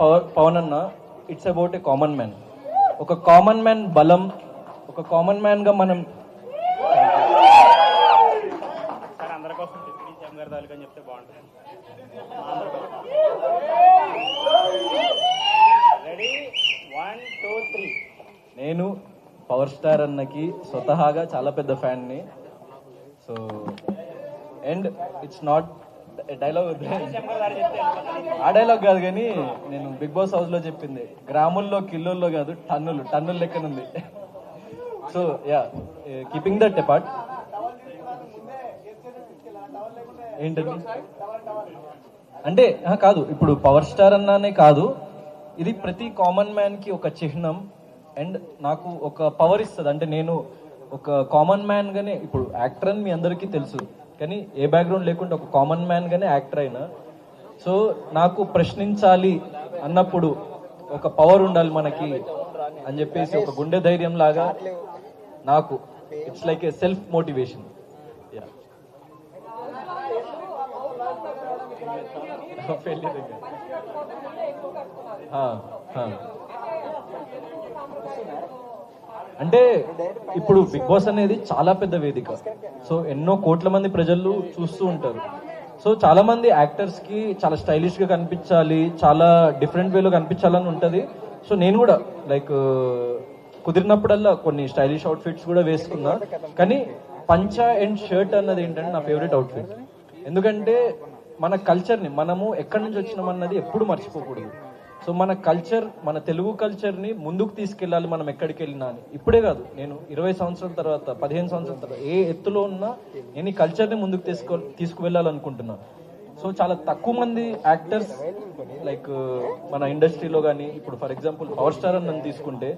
పవన్ అన్న it's about a common man ఒక common man బలం ఒక కామన్ మ్యాన్గా మనం నేను పవర్ స్టార్ అన్నకి స్వతహాగా చాలా పెద్ద ఫ్యాన్ని so and it's not dialogue ఆ డైలాగ్ కాదు కానీ నేను బిగ్ బాస్ హౌస్లో చెప్పింది. గ్రాముల్లో కిలోల్లో కాదు టన్నులు. టన్నుల లెక్కనుంది so ya keeping that apart ఏంటండి అంటే ఆ, కాదు. ఇప్పుడు పవర్ స్టార్ అన్నానే కాదు. ఇది ప్రతి కామన్ మ్యాన్కి ఒక చిహ్నం. అండ్ నాకు ఒక పవర్ ఇస్తుంది. అంటే నేను ఒక కామన్ మ్యాన్ గానే ఇప్పుడు యాక్టర్ అని మీ అందరికీ తెలుసు. కానీ ఏ బ్యాక్గ్రౌండ్ లేకుండా ఒక కామన్ మ్యాన్ గానే యాక్టర్ అయినా. సో నాకు ప్రశ్నించాలి అన్నప్పుడు ఒక పవర్ ఉండాలి మనకి అని చెప్పేసి ఒక గుండె ధైర్యం లాగా నాకు. It's like a self motivation పెళ్ళి దగ్గర ఆ, ఆ. అంటే ఇప్పుడు బిగ్ బాస్ అనేది చాలా పెద్ద వేదిక. సో ఎన్నో కోట్ల మంది ప్రజలు చూస్తూ ఉంటారు. సో చాలా మంది యాక్టర్స్కి చాలా స్టైలిష్గా కనిపించాలి చాలా డిఫరెంట్ వేలో కనిపించాలని ఉంటది. సో నేను కూడా లైక్ uh, కుదిరినప్పుడల్లా కొన్ని స్టైలిష్ అవుట్ఫిట్స్ కూడా వేసుకున్నా. కానీ పంచ అండ్ షర్ట్ అన్నది ఏంటంటే నా ఫేవరెట్ అవుట్ఫిట్ ఎందుకంటే మన కల్చర్ని మనము ఎక్కడి నుంచి వచ్చినాం అన్నది ఎప్పుడు మర్చిపోకూడదు. సో మన కల్చర్ మన తెలుగు కల్చర్ని ముందుకు తీసుకెళ్ళాలి మనం ఎక్కడికి వెళ్ళినా అని. ఇప్పుడే కాదు నేను ఇరవై సంవత్సరాల తర్వాత పదిహేను సంవత్సరాల తర్వాత ఏ ఎత్తులో ఉన్నా నేను ఈ కల్చర్ని ముందుకు తీసుకో తీసుకువెళ్ళాలనుకుంటున్నాను. సో చాలా తక్కువ మంది యాక్టర్స్ లైక్ మన ఇండస్ట్రీలో కానీ ఇప్పుడు ఫర్ ఎగ్జాంపుల్ పవర్ స్టార్ అని నన్ను తీసుకుంటే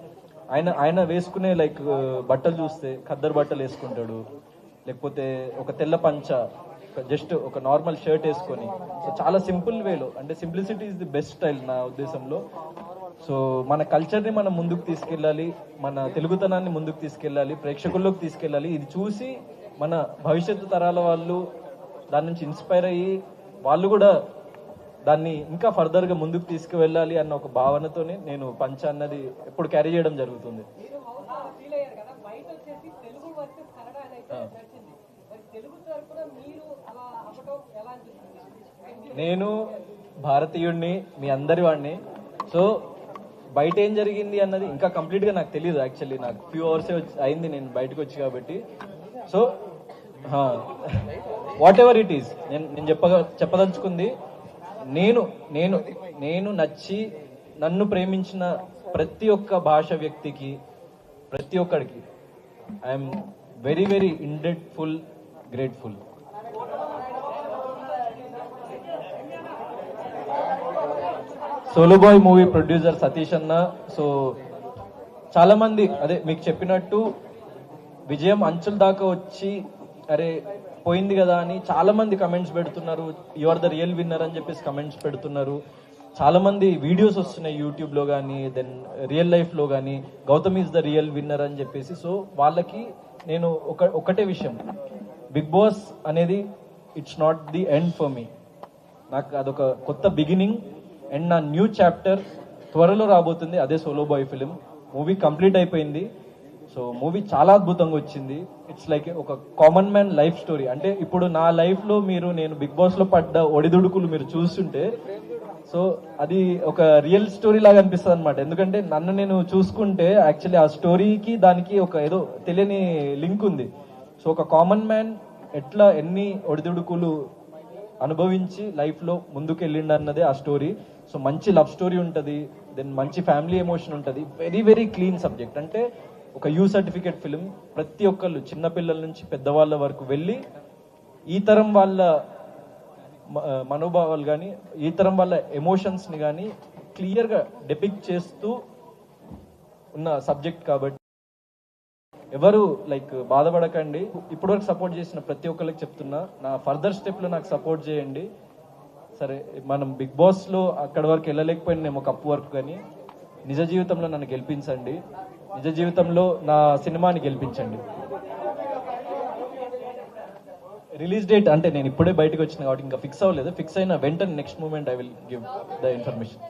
ఆయన ఆయన వేసుకునే లైక్ బట్టలు చూస్తే ఖద్దరు బట్టలు వేసుకుంటాడు లేకపోతే ఒక తెల్ల పంచ జస్ట్ ఒక నార్మల్ షర్ట్ వేసుకొని. సో చాలా సింపుల్ వేలో. అంటే simplicity is the best style నా ఉద్దేశంలో. సో మన కల్చర్ని మనం ముందుకు తీసుకెళ్ళాలి మన తెలుగుతనాన్ని ముందుకు తీసుకెళ్ళాలి ప్రేక్షకుల్లోకి తీసుకెళ్ళాలి. ఇది చూసి మన భవిష్యత్తు తరాల వాళ్ళు దాని నుంచి ఇన్స్పైర్ అయ్యి వాళ్ళు కూడా దాన్ని ఇంకా ఫర్దర్గా ముందుకు తీసుకువెళ్ళాలి అన్న ఒక భావనతోనే నేను పంచ అన్నది ఎప్పుడు క్యారీ చేయడం జరుగుతుంది ఫీల్ అయ్యారు కదా బయట వచ్చేసి తెలుగు వర్సెస్ కన్నడ అని అయితే నచ్చింది మరి తెలుగు తరపున మీరు అలా అవ్వడం ఎలా అనిపిస్తుంది నేను భారతీయుడిని మీ అందరి వాడిని. సో బయట ఏం జరిగింది అన్నది ఇంకా కంప్లీట్గా నాకు తెలియదు యాక్చువల్లీ నాకు ఫ్యూ అవర్స్ అయింది నేను బయటకు వచ్చి కాబట్టి. So whatever it is నేను నేను చెప్పగా చెప్పదలుచుకుంది నేను నేను నేను నచ్చి నన్ను ప్రేమించిన ప్రతి ఒక్క భాష వ్యక్తికి ప్రతి ఒక్కడికి I'm very very indebted grateful solo boy movie producer Satish అన్న సో చాలా మంది అదే మీకు చెప్పినట్టు విజయం అంచుల దాకా వచ్చి అరే పోయింది కదా అని చాలా మంది కమెంట్స్ పెడుతున్నారు. You are the real winner అని చెప్పేసి కమెంట్స్ పెడుతున్నారు. చాలా మంది వీడియోస్ వస్తున్నాయి యూట్యూబ్లో కానీ దెన్ రియల్ లైఫ్లో కానీ Gautam is the real winner అని చెప్పేసి. సో వాళ్ళకి నేను ఒక ఒకటే విషయం. బిగ్ బాస్ అనేది it's not the end for me నాకు అదొక కొత్త బిగినింగ్ అండ్ నా న్యూ చాప్టర్ త్వరలో రాబోతుంది అదే solo boy film movie complete అయిపోయింది. సో మూవీ చాలా అద్భుతంగా వచ్చింది. ఇట్స్ లైక్ ఒక కామన్ మ్యాన్ లైఫ్ స్టోరీ అంటే ఇప్పుడు నా లైఫ్లో మీరు నేను బిగ్ బాస్లో పడ్డ ఒడిదుడుకులు మీరు చూస్తుంటే సో అది ఒక రియల్ స్టోరీ లాగా అనిపిస్తుంది అనమాట ఎందుకంటే నన్ను నేను చూసుకుంటే యాక్చువల్లీ ఆ స్టోరీకి దానికి ఒక ఏదో తెలియని లింక్ ఉంది. సో ఒక కామన్ మ్యాన్ ఎట్లా ఎన్ని ఒడిదుడుకులు అనుభవించి లైఫ్లో ముందుకు అన్నదే ఆ స్టోరీ సో మంచి లవ్ స్టోరీ ఉంటుంది. దెన్ మంచి ఫ్యామిలీ ఎమోషన్ ఉంటుంది. వెరీ వెరీ క్లీన్ సబ్జెక్ట్ అంటే ఒక యూ సర్టిఫికేట్ ఫిలిం ప్రతి ఒక్కళ్ళు చిన్నపిల్లల నుంచి పెద్దవాళ్ళ వరకు వెళ్ళి ఈ తరం వాళ్ళ మనోభావాలు కానీ ఈ తరం వాళ్ళ ఎమోషన్స్ని కానీ క్లియర్గా డెపిక్ట్ చేస్తూ ఉన్న సబ్జెక్ట్ కాబట్టి ఎవరు లైక్ బాధపడకండి. ఇప్పటివరకు సపోర్ట్ చేసిన ప్రతి ఒక్కరికి చెప్తున్నా నా ఫర్దర్ స్టెప్లో నాకు సపోర్ట్ చేయండి. సరే మనం బిగ్ బాస్లో అక్కడి వరకు వెళ్ళలేకపోయినా ఒక కప్పు వరకు కానీ నిజ జీవితంలో నన్ను గెలిపించండి. నిజ జీవితంలో నా సినిమాని గెలిపించండి. రిలీజ్ డేట్ అంటే నేను ఇప్పుడే బయటకు వచ్చిన కాబట్టి ఇంకా ఫిక్స్ అవ్వలేదు. ఫిక్స్ అయిన వెంటనే next moment I will give the information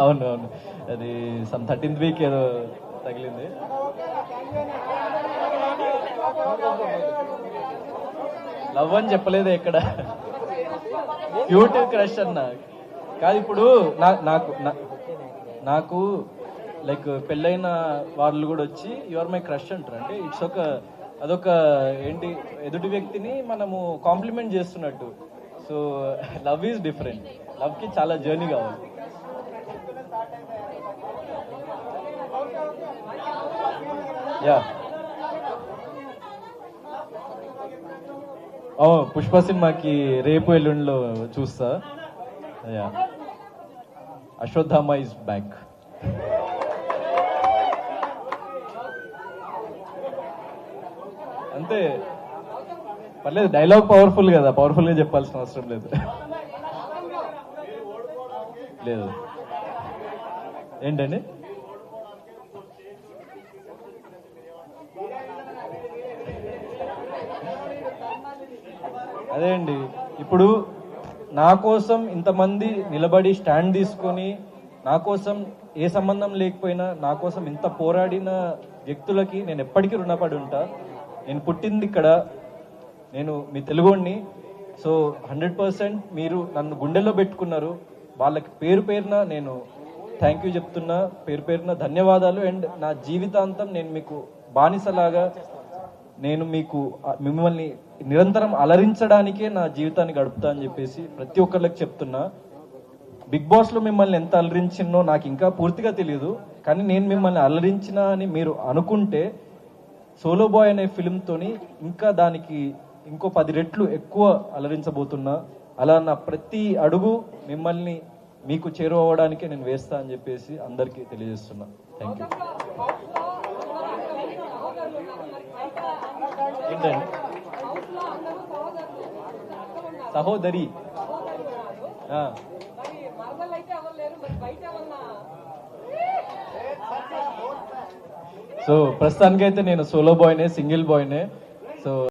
అవును అవును. అది సమ్ థర్టీన్త్ వీక్ ఏదో తగిలింది. లవ్ అని చెప్పలేదు ఇక్కడ. క్యూట్ క్రష్ అన్న. కాదు ఇప్పుడు నాకు నా- నాకు లైక్ పెళ్ళైన వాళ్ళు కూడా వచ్చి యువర్ మై క్రష్ అంటారు. అంటే ఇట్స్ ఒక అదొక ఏంటి ఎదుటి వ్యక్తిని మనము కాంప్లిమెంట్ చేస్తున్నట్టు. సో లవ్ ఈజ్ డిఫరెంట్ లవ్కి చాలా జర్నీ కావాలి. యా. ఓ పుష్ప సినిమాకి రేపు ఎల్లుండిలో చూస్తా. యా. Ashwatthama is back. అంతే. పర్లేదు డైలాగ్ పవర్ఫుల్ కదా పవర్ఫుల్గా చెప్పాల్సిన అవసరం లేదు. లేదు. ఏంటండి? అదే అండి. ఇప్పుడు నా కోసం ఇంతమంది నిలబడి స్టాండ్ తీసుకొని నా కోసం ఏ సంబంధం లేకపోయినా నా కోసం ఇంత పోరాడిన వ్యక్తులకి నేను ఎప్పటికీ రుణపడి ఉంటా. నేను పుట్టింది ఇక్కడ. నేను మీ తెలుగుని సో హండ్రెడ్ పర్సెంట్ మీరు నన్ను గుండెల్లో పెట్టుకున్నారు. వాళ్ళకి పేరు పేరున నేను థ్యాంక్ యూ చెప్తున్నా. పేరు పేరున ధన్యవాదాలు. అండ్ నా జీవితాంతం నేను మీకు బానిసలాగా నేను మీకు మిమ్మల్ని నిరంతరం అలరించడానికే నా జీవితాన్ని గడుపుతా అని చెప్పేసి ప్రతి ఒక్కరికి చెప్తున్నా. బిగ్ బాస్లో మిమ్మల్ని ఎంత అలరించినో నాకు ఇంకా పూర్తిగా తెలియదు కానీ నేను మిమ్మల్ని అలరించినా అని మీరు అనుకుంటే సోలో బాయ్ అనే ఫిలింతోని ఇంకా దానికి ఇంకో పది రెట్లు ఎక్కువ అలరించబోతున్నా. అలా నా ప్రతి అడుగు మిమ్మల్ని మీకు చేరువవడానికే నేను వేస్తా అని చెప్పేసి అందరికీ తెలియజేస్తున్నా. థ్యాంక్ యూ ఏంటండి సహోదరి ఆ. మరి మరదలు అయితే ఎవరు లేరు మరి బయట ఏమన్నా సో ప్రస్తుతానికైతే నేను సోలో బాయ్నే సింగిల్ బాయ్నే సో